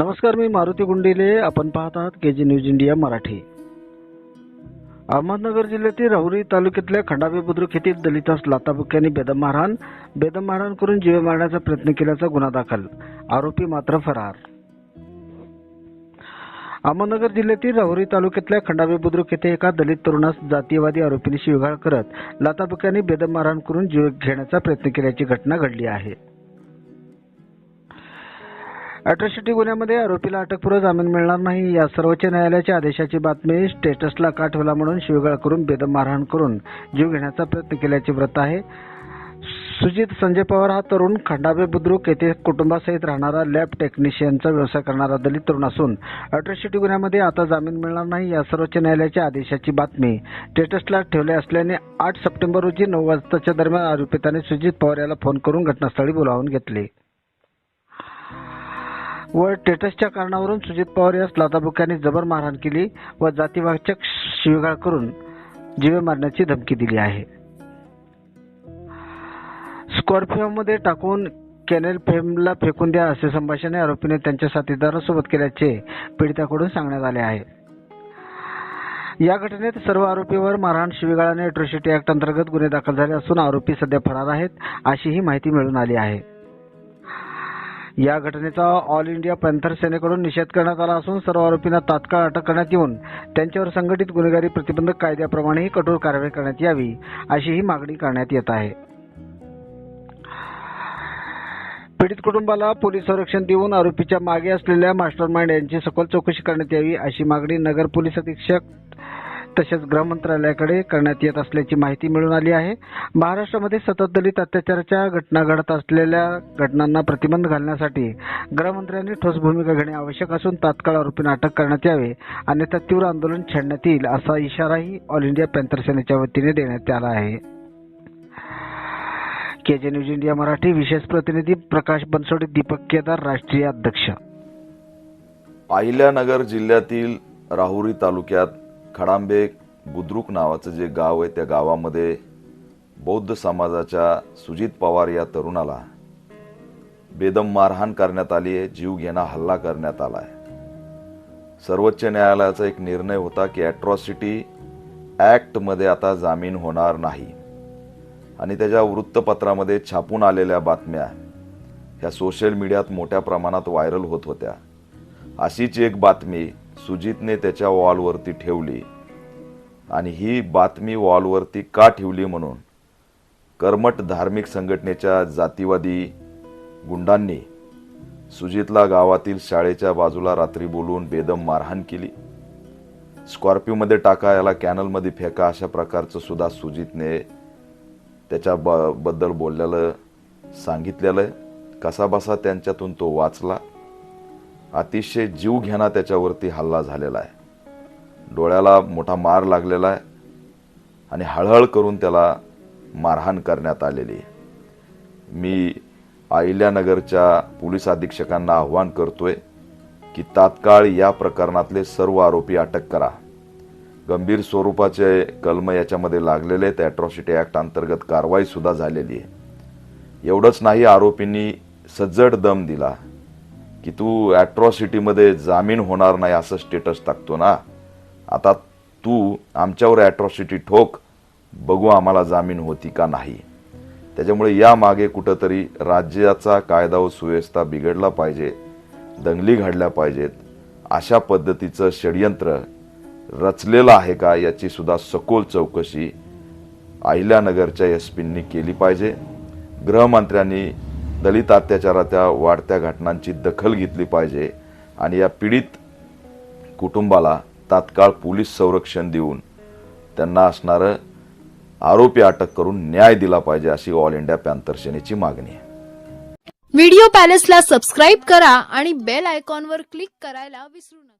नमस्कार मी मारुती गुंडिले. आपण पाहत आहात K G news India Marathi. Ahmednagar जिल्ह्यातील राहुरी तालुक्यातल्या खंडाबे बुद्रुक येथील दलितास लाताबुक्यांनी बेदम मारहाण बेदम मारहाण करून जीवे मारण्याचा प्रयत्न केल्याचा गुन्हा दाखल. आरोपी मात्र फरार. अहमदनगर जिल्ह्यातील राहुरी तालुक्यातल्या खंडाबे बुद्रुक येथे एका दलित तरुणास जातीयवादी आरोपींनी शिवगाळ करत लाताबुक्यांनी बेदम मारहाण करून जीव घेण्याचा प्रयत्न केल्याची घटना घडली आहे. अॅट्रॉसिटी गुन्ह्यामध्ये आरोपीला अटकपूर्व जामीन मिळणार नाही. या सर्वोच्च न्यायालयाच्या आदेशाची बातमी स्टेटसला का ठेवला म्हणून शिवगाळ करून बेदम मारहाण करून जीव घेण्याचा प्रयत्न केल्याचे व्रत आहे. सुजित संजय पवार हा तरुण खंडाबे बुद्रुक येथे कुटुंबासहित राहणारा लॅब टेक्निशियनचा व्यवसाय करणारा दलित तरुण असून अट्रॉसिटी गुन्ह्यामध्ये आता जामीन मिळणार नाही या सर्वोच्च न्यायालयाच्या आदेशाची बातमी स्टेटसला ठेवले असल्याने आठ सप्टेंबर रोजी नऊ वाजताच्या दरम्यान आरोपिताने सुजित पवार याला फोन करून घटनास्थळी बोलावून घेतले. व टेटसच्या कारणावरून सुजित पवार यास लाथाबुक्यांनी जबर मारहाण केली व जातीवाचक शिवीगाळ करून जीवे मारण्याची धमकी दिली आहे. स्कॉर्पिओमध्ये टाकून कॅनेल फेमला फेकून द्या असे संभाषण आरोपीने त्यांच्या साथीदारासोबत केल्याचे पीडिताकडून सांगण्यात आले आहे. या घटनेत सर्व आरोपीवर मारहाण शिवीगाळाने अट्रॉसिटी ऍक्ट अंतर्गत गुन्हे दाखल झाले असून आरोपी सध्या फरार आहेत अशी ही माहिती मिळून आली आहे. या घटनेचा ऑल इंडिया पॅन्थर सेनेकडून निषेध करण्यात आला असून सर्व आरोपींना तात्काळ अटक करण्यात येऊन त्यांच्यावर संघटित गुन्हेगारी प्रतिबंधक कायद्याप्रमाणेही कठोर कारवाई करण्यात यावी अशी ही मागणी करण्यात येत आहे. पीडित कुटुंबाला पोलीस संरक्षण देऊन आरोपीच्या मागे असलेल्या मास्टरमाइंड यांची सखोल चौकशी करण्यात यावी अशी मागणी नगर पोलीस अधीक्षक तसेच गृहमंत्रालयाकडे करण्यात येत असल्याची माहिती मिळून आली आहे. महाराष्ट्रामध्ये सतत दलित अत्याचाराच्या घटना घडत असलेल्या घटनांना प्रतिबंध घालण्यासाठी गृहमंत्र्यांनी ठोस भूमिका घेणे आवश्यक असून तात्काळ आरोपींना अटक करण्यात यावे. अन्यथा तीव्र आंदोलन छेडण्यात येईल असा इशाराही ऑल इंडिया पॅन्थर सेनेच्या वतीने देण्यात आला आहे. के जे न्यूज इंडिया मराठी विशेष प्रतिनिधी प्रकाश बनसोडे दीपक केदार राष्ट्रीय अध्यक्ष. अहिल्यानगर जिल्ह्यातील राहुरी तालुक्यात खडांबे बुद्रुक नावाचं जे गाव आहे त्या गावामध्ये बौद्ध समाजाच्या सुजित पवार या तरुणाला बेदम मारहाण करण्यात आली आहे जीव घेणा हल्ला करण्यात आला आहे सर्वोच्च न्यायालयाचा एक निर्णय होता की ॲट्रॉसिटी ॲक्टमध्ये आता जामीन होणार नाही. आणि त्याच्या वृत्तपत्रामध्ये छापून आलेल्या बातम्या ह्या सोशल मीडियात मोठ्या प्रमाणात व्हायरल होत होत्या. अशीच एक बातमी सुजितने त्याच्या वॉलवरती ठेवली. आणि ही बातमी वॉलवरती का ठेवली म्हणून? कर्मट धार्मिक संघटनेच्या जातीवादी गुंडांनी सुजितला गावातील शाळेच्या बाजूला रात्री बोलवून बेदम मारहाण केली. स्कॉर्पिओमध्ये टाका याला कॅनलमध्ये फेका अशा प्रकारचं सुद्धा सुजितने त्याच्या ब बद्दल बोललेलं सांगितलेलं आहे. कसाबसा त्यांच्यातून तो वाचला. अतिशय जीव घेणा त्याच्यावरती हल्ला झालेला आहे. डोळ्याला मोठा मार लागलेला आहे आणि हळहळ करून त्याला मारहाण करण्यात आलेली आहे. मी अहिल्यानगरच्या पोलीस अधीक्षकांना आव्हान करतोय की तात्काळ या प्रकरणातले सर्व आरोपी अटक करा. गंभीर स्वरूपाचे कलम याच्यामध्ये लागलेले आहेत. ॲट्रॉसिटी ॲक्ट अंतर्गत कारवाई सुद्धा झालेली आहे. एवढंच नाही आरोपींनी सज्जड दम दिला. की तू ॲट्रॉसिटीमध्ये जामीन होणार नाही असं स्टेटस टाकतो ना. आता तू आमच्यावर ॲट्रॉसिटी ठोक बघू आम्हाला जामीन होती का नाही. त्याच्यामुळे यामागे कुठंतरी राज्याचा कायदा व सुव्यवस्था बिघडला पाहिजे दंगली घडल्या पाहिजेत अशा पद्धतीचं षडयंत्र रचलेलं आहे का याची सुद्धा सखोल चौकशी अहिल्यानगरच्या एस पींनी केली पाहिजे. गृहमंत्र्यांनी दलित अत्याचाराच्या वाढत्या घटनांची दखल घेतली पाहिजे आणि या पीडित कुटुंबाला तात्काळ पोलीस संरक्षण देऊन त्यांना असणारं आरोपी अटक करून न्याय दिला पाहिजे अशी ऑल इंडिया पॅन्थर सेनेची मागणी आहे. व्हिडिओ पॅलेसला सबस्क्राईब करा आणि बेल आयकॉनवर क्लिक करायला विसरू नका.